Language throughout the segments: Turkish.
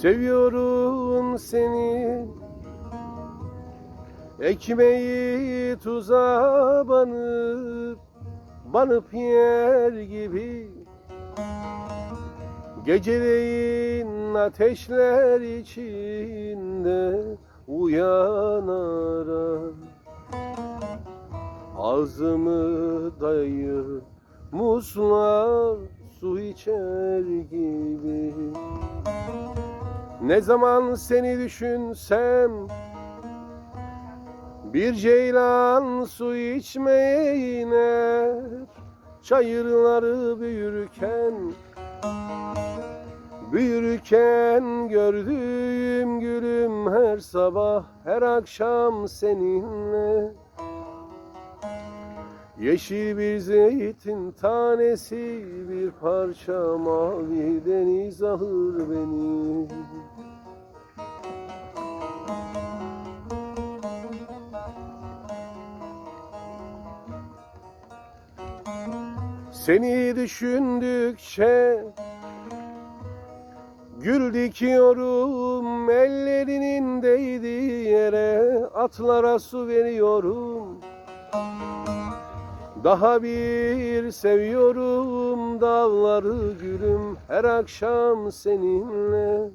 Seviyorum seni. Ekmeği tuza banıp Banıp yer gibi. Geceleyin ateşler içinde Uyanarak Ağzımı dayayıp Musluğa su içer gibi. Ne zaman seni düşünsem Bir ceylan su içmeye iner Çayırları büyürken Büyürken gördüğüm gülüm her sabah her akşam seninle Yeşil bir zeytin tanesi bir parça mavi deniz alır beni. Seni düşündükçe Gül dikiyorum ellerinin değdiği yere Atlara su veriyorum Daha bir seviyorum dağları gülüm Her akşam seninle.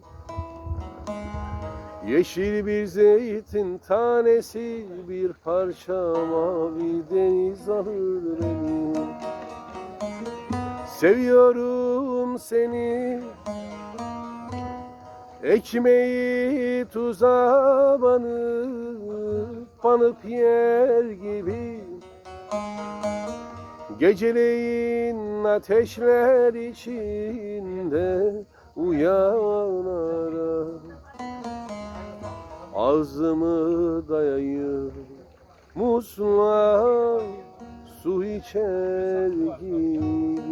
Yeşil bir zeytin tanesi Bir parça mavi deniz alır beni Seviyorum seni. Ekmeği tuza banıp Banıp yer gibi Geceleyin ateşler içinde Uyanarak Ağzımı dayayıp Musluğa su içer gibi